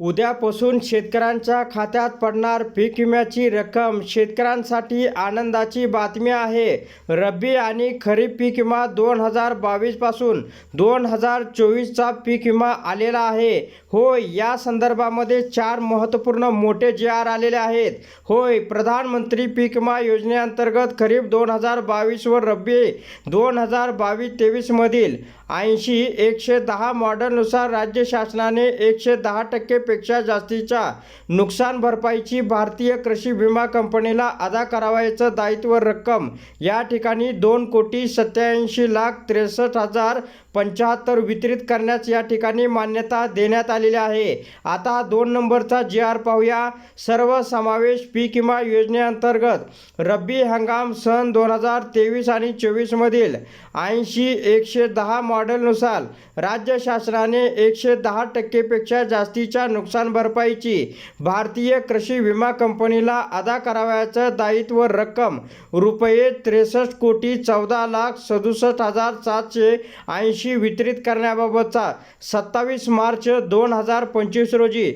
उद्यापासून शेतकऱ्यांच्या खात्यात पडणार पीक विम्याची रक्कम शेतकऱ्यांसाठी आनंदाची बातमी आहे. रब्बी आणि खरीप पीक विमा दोन हजार बावीसपासून दोन हजार चोवीसचा पीक विमा आलेला आहे. होय या संदर्भामध्ये चार महत्त्वपूर्ण मोठे जे आर आलेले आहेत. होय प्रधानमंत्री पीक विमा योजनेअंतर्गत खरीप दोन हजार बावीस व रब्बी दोन हजार बावीस तेवीसमधील ऐंशी एकशे दहा मॉडेलनुसार राज्य शासनाने एकशे दहा टक्के रुपयेपेक्षा जास्तीच्या नुकसान भरपाईची भारतीय कृषी विमा कंपनीला अदा करावयाचं दायित्व रक्कम. या ठिकाणी दोन कोटी सत्याऐंशी लाख त्रेसष्ट हजार पंच्याहत्तर वितरित करण्यास या ठिकाणी मान्यता देण्यात आलेली आहे. आता दोन नंबरचा जी आर पाहूया. सर्व समावेश पीक विमा योजनेअंतर्गत रब्बी हंगाम सन दोन हजार तेवीस आणि चोवीसमधील ऐंशी एकशे दहा मॉडेलनुसार राज्य शासनाने एकशे दहा टक्केपेक्षा जास्तीच्या नुकसान भरपाईची. भारतीय कृषी विमा कंपनीला अदा करावयाचं दायित्व रक्कम. रुपये त्रेसष्ट कोटी चौदा लाख सदुसष्ट हजार सातशे ऐंशी वितरित करण्याबाबतचा सत्तावीस मार्च दोन हजार पंचवीस रोजी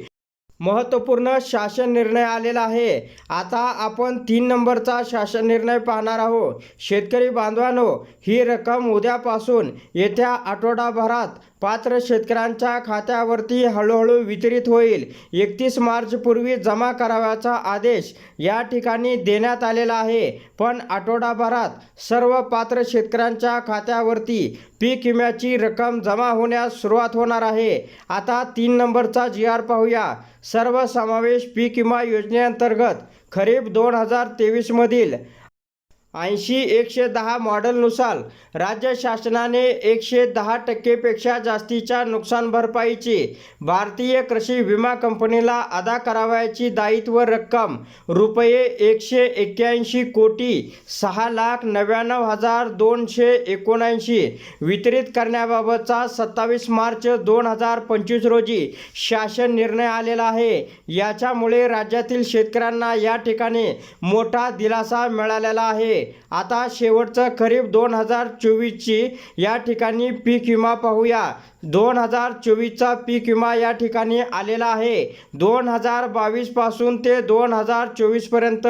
महत्त्वपूर्ण शासन निर्णय आलेला आहे. आता आपण तीन नंबरचा शासन निर्णय पाहणार आहोत. शेतकरी बांधवांनो ही रक्कम उद्यापासून येत्या आठवडाभरात पात्र शेतकऱ्यांच्या खात्यावरती हळूहळू वितरित होईल. एकतीस मार्चपूर्वी जमा कराव्याचा आदेश या ठिकाणी देण्यात आलेला आहे. पण आठवडाभरात सर्व पात्र शेतकऱ्यांच्या खात्यावरती पीक विम्याची रक्कम जमा होण्यास सुरुवात होणार आहे. आता तीन नंबरचा जी आर पाहूया. सर्व समावेश पीक विमा योजनेअंतर्गत खरीप दोन हजार तेवीसमधील ऐंशी एकशे दहा मॉडेलनुसार राज्य शासनाने एकशे दहा टक्केपेक्षा जास्तीच्या नुकसान भरपाईची भारतीय कृषी विमा कंपनीला अदा करावयाची दायित्व रक्कम रुपये एकशे एक्क्याऐंशी कोटी सहा लाख नव्याण्णव हजार दोनशे एकोणऐंशी वितरित करण्याबाबतचा सत्तावीस मार्च दोन हजार पंचवीस रोजी शासन निर्णय आलेला आहे. याच्यामुळे राज्यातील शेतकऱ्यांना या ठिकाणी मोठा दिलासा मिळालेला आहे. आता शेवटचं खरीप दोन हजार चोवीसची या ठिकाणी पीक विमा पाहूया. दोन हजार चोवीसचा पीक विमा या ठिकाणी आलेला आहे. दोन हजार बावीसपासून ते दोन हजार चोवीसपर्यंत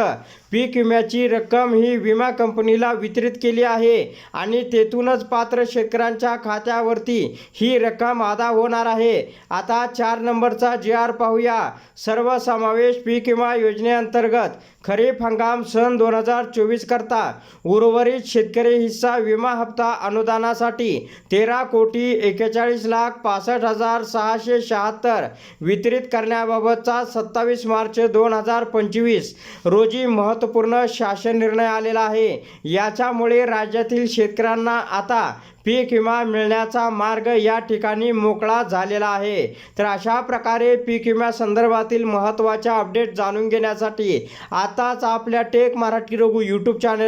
पीक विम्याची रक्कम ही विमा कंपनीला वितरित केली आहे आणि तेथूनच पात्र शेतकऱ्यांच्या खात्यावरती ही रक्कम अदा होणार आहे. आता चार नंबरचा जी आर पाहूया. सर्व समावेश पीक विमा योजनेअंतर्गत खरीप हंगाम सन दोन हजार चोवीस करता उर्वरित शेतकरी हिस्सा विमा हप्ता अनुदानासाठी तेरा कोटी एक्केचाळीस लाख पासष्ट हजार सहाशे शहात्तर वितरित करण्याबाबतचा सत्तावीस मार्च दोन हजार पंचवीस रोजी महत्त्वपूर्ण शासन निर्णय आलेला आहे. याच्यामुळे राज्यातील शेतकऱ्यांना आता पीक विमा मिळण्याचा मार्ग या ठिकाणी मोकळा झालेला आहे. तर अशा प्रकारे पीक विमा संदर्भातील महत्त्वाच्या अपडेट जाणून घेण्यासाठी आताच आपल्या tech Marathi Raghu YouTube channel